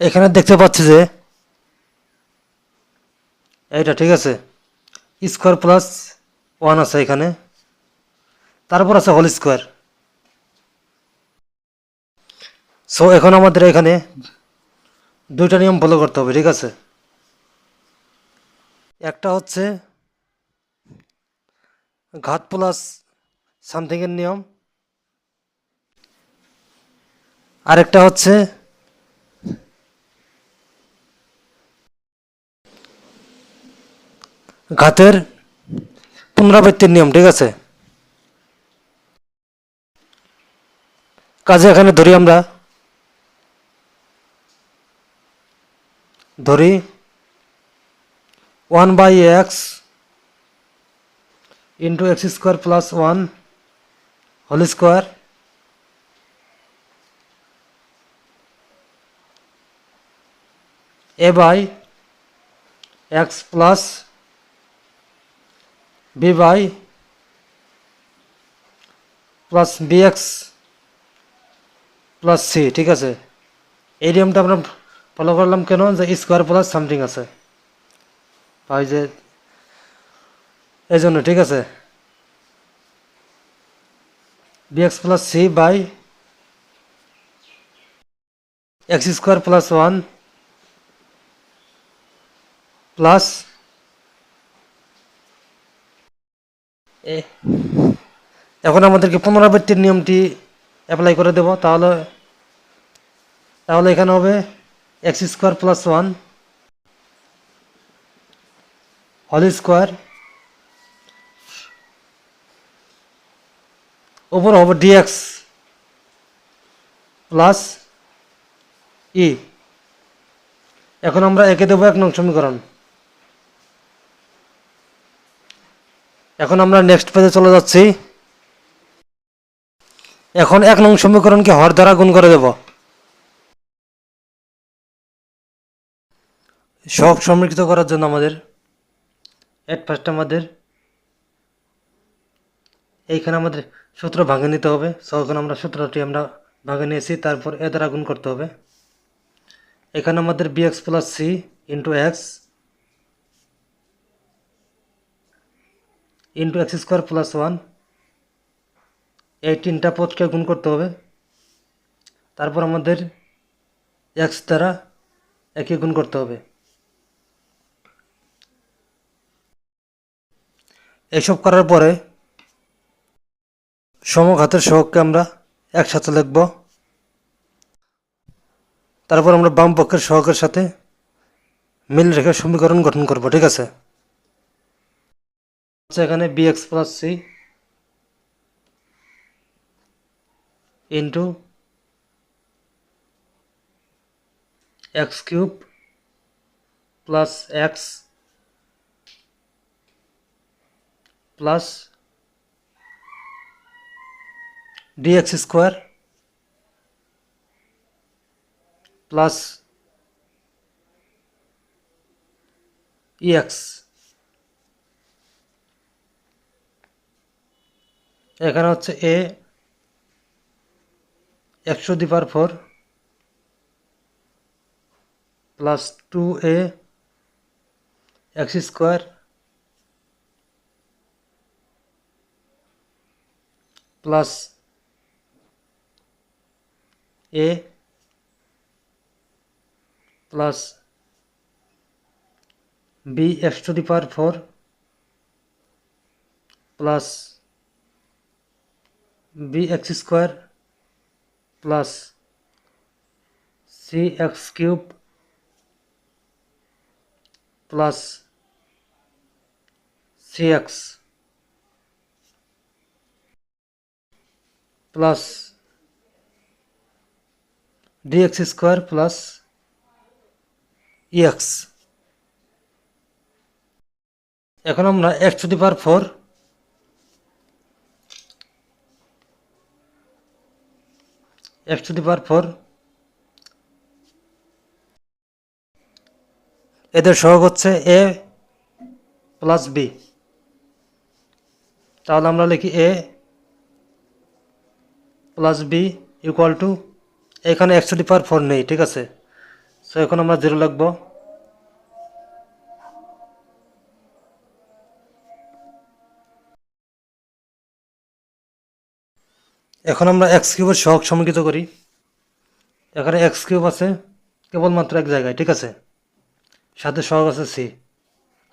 এখানে দেখতে পাচ্ছি যে এইটা ঠিক আছে স্কোয়ার প্লাস ওয়ান আছে এখানে। তারপর আছে হোল স্কোয়ার সো এখন আমাদের এখানে দুইটা নিয়ম ফলো করতে হবে, ঠিক আছে? একটা হচ্ছে ঘাত প্লাস সামথিংয়ের নিয়ম। আরেকটা হচ্ছে ঘাতের পুনরাবৃত্তির নিয়ম, ঠিক আছে? কাজে এখানে ধরি আমরা। ধরি one by X into X square plus one whole square. A by X plus B by plus X plus C ঠিক আছে? এই নিয়মটা আমরা ফলো করলাম কেন? যে স্কোয়ার প্লাস সামথিং আছে। ভাই যে এই ঠিক আছে? X plus C by X square plus one plus এখন আমাদেরকে পুনরাবৃত্তির নিয়মটি অ্যাপ্লাই করে দেব। তাহলে তাহলে এখানে হবে X square plus one whole square ওপর হবে ডিএক্স প্লাস ই এখন আমরা একে দেবো এক নং সমীকরণ। এখন আমরা নেক্সট পেজে চলে যাচ্ছি। এখন এক নং সমীকরণকে হর দ্বারা গুণ করে দেব। সব সমৃদ্ধ করার জন্য আমাদের এট ফার্স্ট আমাদের এইখানে আমাদের সূত্র ভাঙে নিতে হবে। এখন আমরা সূত্রটি আমরা ভাঙে নিয়েছি, তারপর এ দ্বারা গুণ করতে হবে। এখানে আমাদের B X plus C into X into X square plus one এই তিনটা পদকে গুণ করতে হবে। তারপর আমাদের এক্স দ্বারা একে গুণ করতে হবে। এসব করার পরে সমঘাতের সহগকে আমরা একসাথে লিখব। তারপর আমরা বাম পক্ষের সহগের সাথে মিল রেখে সমীকরণ গঠন করব, ঠিক আছে? আচ্ছা এখানে B X plus C into X cube plus X plus DX square plus EX এখানে হচ্ছে এ একশো the power four plus two A X square plus A plus B X to the power four plus B X square plus C X cube plus C X plus DX square plus EX এখন আমরা X to the power four X to the power four এদের সহগ হচ্ছে এ plus B তাহলে আমরা লিখি A plus B equal to এখানে X to the power four নেই, ঠিক আছে? সো এখন আমরা জিরো লিখব। এখন আমরা এক্স কিউবের সহগ সমীকৃত করি। এখানে এক্স কিউব আছে কেবলমাত্র এক জায়গায়, ঠিক আছে? সাথে সহগ আছে সি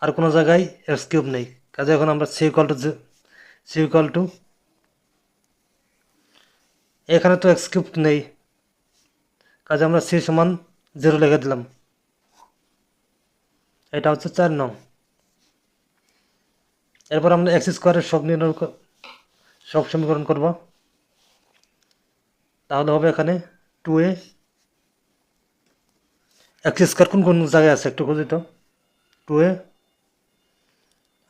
আর কোনো জায়গায় এক্স কিউব নেই। কাজে এখন আমরা C equal to C equal to এখানে তো এক্স কিউব নেই। কাজে আমরা সি সমান জিরো লিখে দিলাম। এটা হচ্ছে চার নং। এরপর আমরা এক্স স্কোয়ারের সব নির্ণয় সব সমীকরণ করব। তাহলে হবে এখানে টু এ এক্স স্কোয়ার কোন কোন জায়গায় আছে একটু খুঁজি তো। টু এ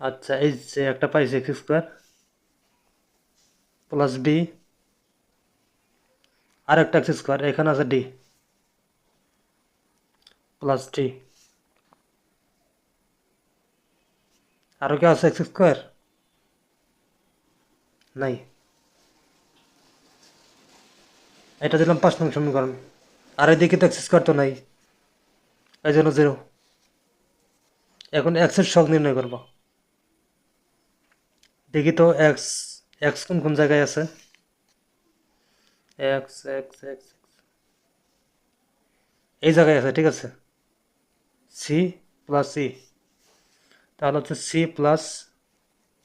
আচ্ছা এই যে একটা পাইছি এক্স স্কোয়ার প্লাস বি আর একটা এক্স স্কোয়ার এখানে আছে ডি প্লাস টি আরও কি আছে এক্স স্কোয়ার নাই। এটা দিলাম পাঁচ নং সমীকরণ। আর এদিকে তো এক্স স্কোয়ার তো নাই। এই জন্য জিরো এখন এক্সের শখ নির্ণয় করব। দেখি তো এক্স এক্স কোন কোন জায়গায় আছে? এক্স এক্স এক্স এই জায়গায় আছে, ঠিক আছে? সি প্লাস ই তাহলে হচ্ছে C plus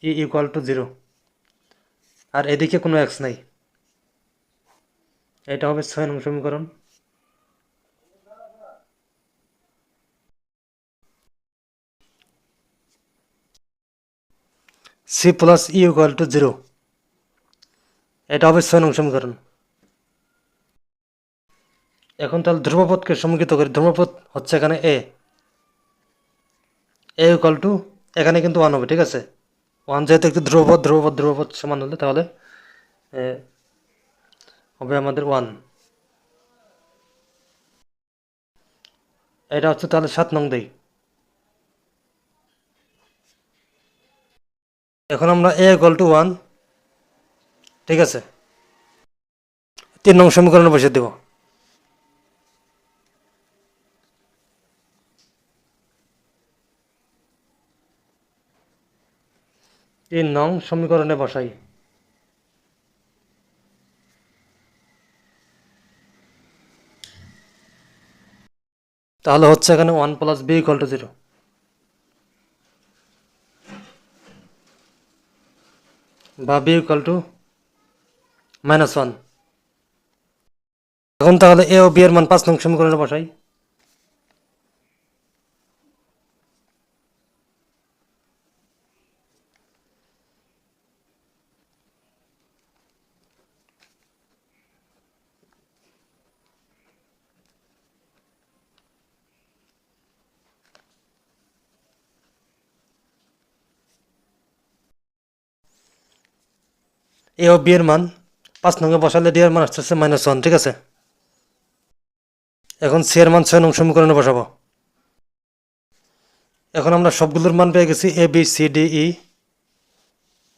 E equal to zero আর এদিকে কোনো এক্স নাই। এটা হবে ছয় নং সমীকরণ। C plus E equal to zero. এটা হবে ছয় নং সমীকরণ। এখন তাহলে ধ্রুবপথকে সমীকৃত করি। ধ্রুবপথ হচ্ছে এখানে এ এ ইকুয়াল টু, এখানে কিন্তু ওয়ান হবে, ঠিক আছে? ওয়ান যেহেতু একটি ধ্রুবপথ ধ্রুবপথ ধ্রুবপথ সমান হলে তাহলে হবে আমাদের ওয়ান এটা হচ্ছে তাহলে সাত নং দেই। এখন আমরা এ ইকুয়াল টু ওয়ান ঠিক আছে? তিন নং সমীকরণে বসে দেব। তিন নং সমীকরণে বসাই। তাহলে হচ্ছে এখানে one plus B equal to zero বা B equal to minus one এখন তাহলে এ ও বি এর মান পাঁচ নং সমীকরণে বসাই। এ ও বি এর মান পাঁচ নঙ্গে বসালে ডি এর মান আসতেছে মাইনাস ওয়ান ঠিক আছে? এখন সি এর মান ছয় নং সমীকরণে বসাবো। এখন আমরা সবগুলোর মান পেয়ে গেছি A B C D E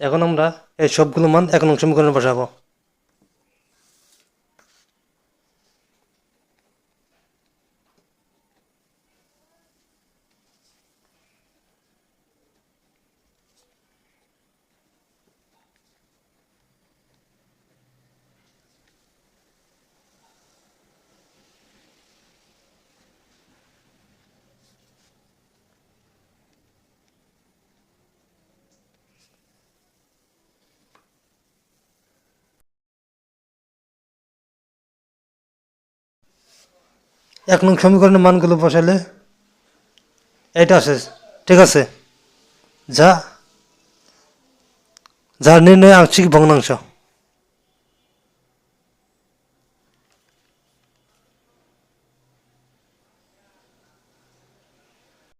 এখন আমরা এই সবগুলো মান এক নং সমীকরণে বসাবো। এক নং সমীকরণের মানগুলো বসালে এটা আছে ঠিক আছে? যা যার নির্ণয় আংশিক ভগ্নাংশ।